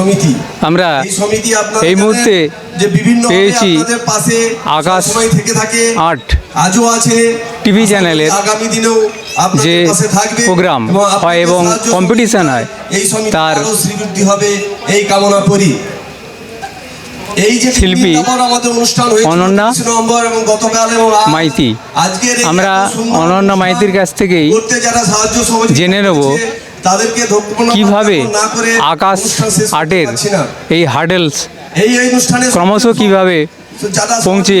সমিতি। আমরা এই সমিতি এই মুহূর্তে যে বিভিন্ন পেয়েছি পাশে আকাশ থেকে থাকে। আট আজও আছে। টিভি চ্যানেলের আগামী দিনেও যে প্রোগ্রাম হয় এবং কম্পিটিশন হয় এই তার শ্রীবৃদ্ধি হবে। এই কামনা করি। এই যে শিল্পী অনন্যা 25 নভেম্বর এবং গতকাল এবং আজ, মাইতি। আমরা অনন্যা মাইতির কাছ থেকেই জেনে নেব কীভাবে আকাশ আটের এই হার্ডেলস এই অনুষ্ঠানে ক্রমশ কীভাবে পৌঁছে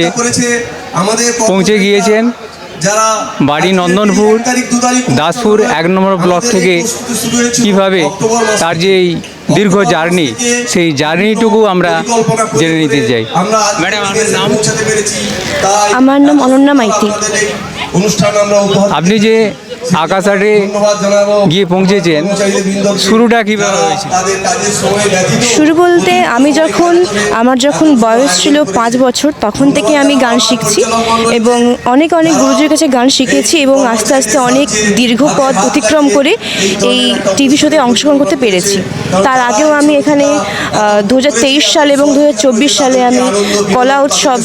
আমাদের পৌঁছে গিয়েছেন? যারা বাড়ি নন্দনপুর, দাসপুর এক নম্বর ব্লক থেকে কীভাবে তার যে এই দীর্ঘ জার্নি সেই জার্নিটুকু আমরা জেনে নিতে চাই। ম্যাডাম আপনার নাম পৌঁছাতে পেরেছি। তাই আমার নাম অনন্যা মাইতি। আপনি যে আকাশ আটে ধন্যবাদ জানাব। গিয়ে পৌঁছেছেন। শুরুটা কীভাবে ব্যতীত শুরু বলতে আমি যখন আমার যখন বয়স ছিল পাঁচ বছর তখন থেকে আমি গান শিখছি এবং অনেক অনেক গুরুজির কাছে গান শিখেছি এবং আস্তে আস্তে অনেক দীর্ঘ পথ অতিক্রম করে এই টিভি শোতে অংশগ্রহণ করতে পেরেছি। তার আগেও আমি এখানে দু হাজার তেইশ সালে এবং দু হাজার চব্বিশ সালে আমি কলা উৎসব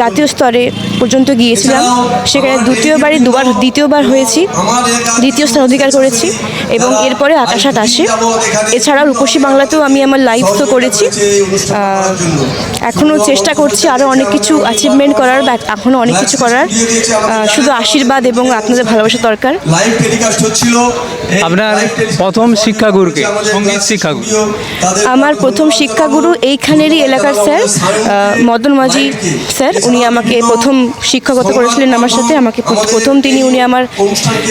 জাতীয় স্তরে পর্যন্ত গিয়েছিলাম। সেখানে দ্বিতীয়বারই দুবার দ্বিতীয়বার হয়েছি। দ্বিতীয় স্থান অধিকার করেছি এবং এরপরে আকাশাট আসে এছাড়া রূপসী বাংলাতেও আমি আমার লাইভ তো করেছি। এখনও চেষ্টা করছি আরও অনেক কিছু অ্যাচিভমেন্ট করার বা এখনও অনেক কিছু করার। শুধু আশীর্বাদ এবং আপনাদের ভালোবাসা দরকার। লাইভ টেলিকাস্ট হচ্ছিল। এই আপনার প্রথম শিক্ষাগুরুকে সংগীত শিক্ষাগুরু আমার প্রথম শিক্ষাগুরু এইখানেরই এলাকার স্যার মদন মাঝি স্যার উনি আমাকে প্রথম শিক্ষকতা করেছিলেন আমার সাথে। আমাকে প্রথম তিনি উনি আমার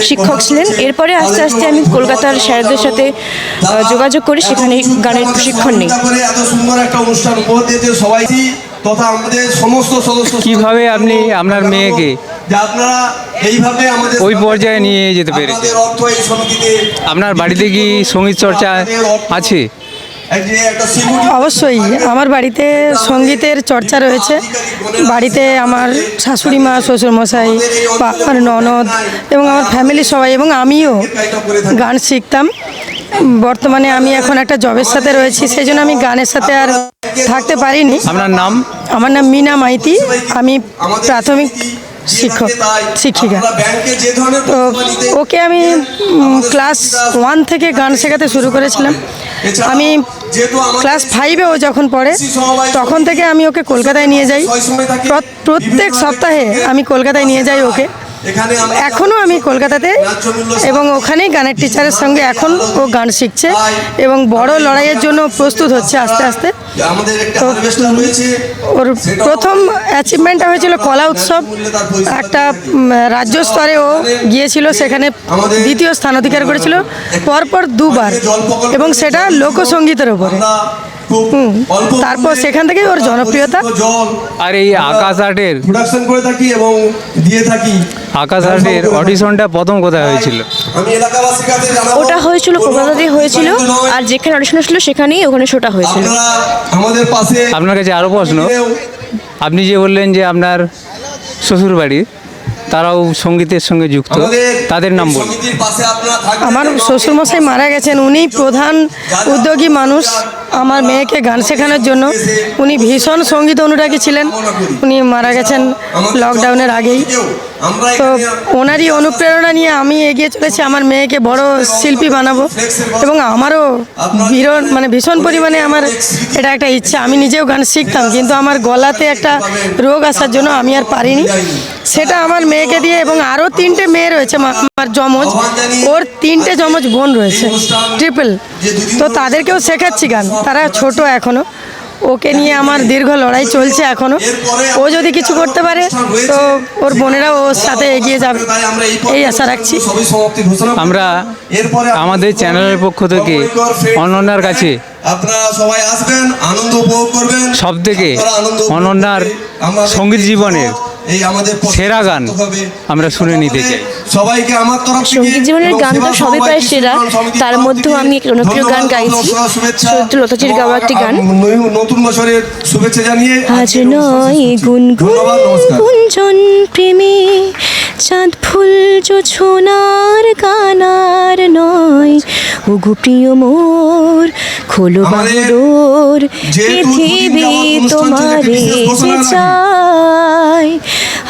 শিক্ষক ছিলেন। এরপরে আস্তে আস্তে আমি কলকাতার স্যারদের সাথে যোগাযোগ করি, সেখানে গানের প্রশিক্ষণ নিই। সমস্ত কীভাবে আপনি আপনার মেয়েকে ওই পর্যায়ে নিয়ে যেতে পেরেছেন? আপনার বাড়িতে কি সংগীত চর্চা আছে? অবশ্যই আমার বাড়িতে সঙ্গীতের চর্চা রয়েছে। বাড়িতে আমার শাশুড়ি মা শ্বশুরমশাই বা আমার ননদ এবং আমার ফ্যামিলি সবাই এবং আমিও গান শিখতাম। বর্তমানে আমি এখন একটা জবের সাথে রয়েছি সেই জন্য আমি গানের সাথে আর থাকতে পারিনি। আপনার নাম? আমার নাম মিনা মাইতি। আমি প্রাথমিক শিক্ষক। শিক্ষিকা তো ওকে আমি ক্লাস ওয়ান থেকে গান শেখাতে শুরু করেছিলাম। আমি ক্লাস ফাইভে ও যখন পড়ে তখন থেকে আমি ওকে কলকাতায় নিয়ে যাই। প্রত্যেক সপ্তাহে আমি কলকাতায় নিয়ে যাই ওকে। এখনও আমি কলকাতাতে এবং ওখানেই গানের টিচারের সঙ্গে এখন ও গান শিখছে এবং বড় লড়াইয়ের জন্য প্রস্তুত হচ্ছে আস্তে আস্তে। তো ওর প্রথম অ্যাচিভমেন্টটা হয়েছিল কলা উৎসব। একটা রাজ্য স্তরে ও গিয়েছিল সেখানে দ্বিতীয় স্থান অধিকার করেছিল। পরপর দুবার এবং সেটা লোকসঙ্গীতের অল্প তারপর সেখান থেকেই ওর জনপ্রিয়তা? আর এই আকাশ আটের প্রোডাকশন করে থাকি এবং দিয়ে থাকি। আকাশ আটের অডিশনটা প্রথম কোথায় হয়েছিল? ওটা হয়েছিল কলকাতাতেই হয়েছিল আর যেখানে অডিশন ছিল সেখানেই ওখানে শোটা হয়েছিল। আমাদের পাশে আপনার কাছে আরও প্রশ্ন। আপনি যে বললেন যে আপনার শ্বশুর বাড়ি তারাও সঙ্গীতের সঙ্গে যুক্ত। তাদের নাম বল বলুন। আমার শ্বশুরমশাই মারা গেছেন উনি প্রধান উদ্যোগী মানুষ আমার মেয়েকে গান শেখানোর জন্য। উনি ভীষণ সংগীত অনুরাগী ছিলেন। উনি মারা গেছেন লকডাউনের আগেই। তো ওনারই অনুপ্রেরণা নিয়ে আমি এগিয়ে চলেছি আমার মেয়েকে বড় শিল্পী বানাবো এবং আমারও ভীষণ মানে ভীষণ পরিমাণে আমার এটা একটা ইচ্ছা। আমি নিজেও গান শিখতাম কিন্তু আমার গলাতে একটা রোগ আসার জন্য আমি আর পারিনি। সেটা আমার মেয়েকে দিয়ে এবং আরও তিনটে মেয়ে রয়েছে আমার যমজ। ওর তিনটে যমজ বোন রয়েছে ট্রিপল। তো তাদেরকেও শেখাচ্ছি গান। তারা ছোট এখনও। ওকে নিয়ে আমার দীর্ঘ লড়াই চলছে এখনও ও যদি কিছু করতে পারে, তো ওর বোনেরাও ওর সাথে এগিয়ে যাবে এই আশা রাখছি। আমরা আমাদের চ্যানেলের পক্ষ থেকে অনন্যার কাছে সব থেকে অনন্যার সংগীত জীবনের এই আমাদের সেরা গান আমরা শুনে নিতে চাই সবাইকে আমার তরফ থেকে সংগীত জীবনের গান তো সবই প্রায় সেরা। তার মধ্যেও আমি একটা জনপ্রিয় গান গাইছি। লতাজির গাওয়া একটি গান। নতুন- বছরের শুভেচ্ছা জানিয়ে আজ নয়। গুনগুন গুঞ্জন প্রেমে চাঁদ ফুল জোছনার গানার নয়। ওগো প্রিয় মোর খোলো দুদিন পৃথিবী তোমারে যে।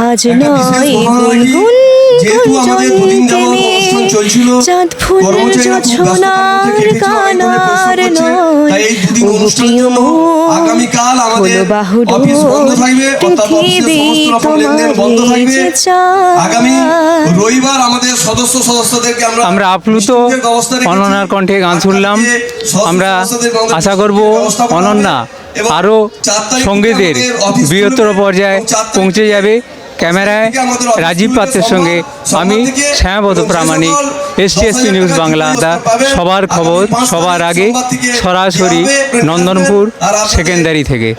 আজ নয় গুনগুন যেহেতু আমাদের দুদিন যাবৎ অনুষ্ঠান চলছিল, চাঁদ কর্মচারীরা খুব জোছনার ব্যস্ততার মধ্যে কেটেছে, কানার অনেক পরিশ্রম করছে। নয় তাই এই দুদিন অনুষ্ঠানের জন্য আগামীকাল আমাদের অফিস বন্ধ থাকবে অর্থাৎ অফিসের সমস্ত রকম লেনদেন বন্ধ থাকবে। আগামী রবিবার আমাদের সদস্য সদস্যদেরকে আমরা আমরা আপ্লুত। অনন্যার কণ্ঠে গান শুনলাম। আমরা আশা করব। অনন্যা আরও সঙ্গীদের বৃহত্তর পর্যায়ে পৌঁছে যাবে। ক্যামেরায় রাজীব পাত্রের সঙ্গে আমি যে প্রামাণিক এসটিএসপি নিউজ বাংলা সবার খবর সবার আগে সরাসরি নন্দনপুর সেকেন্ডারি থেকে।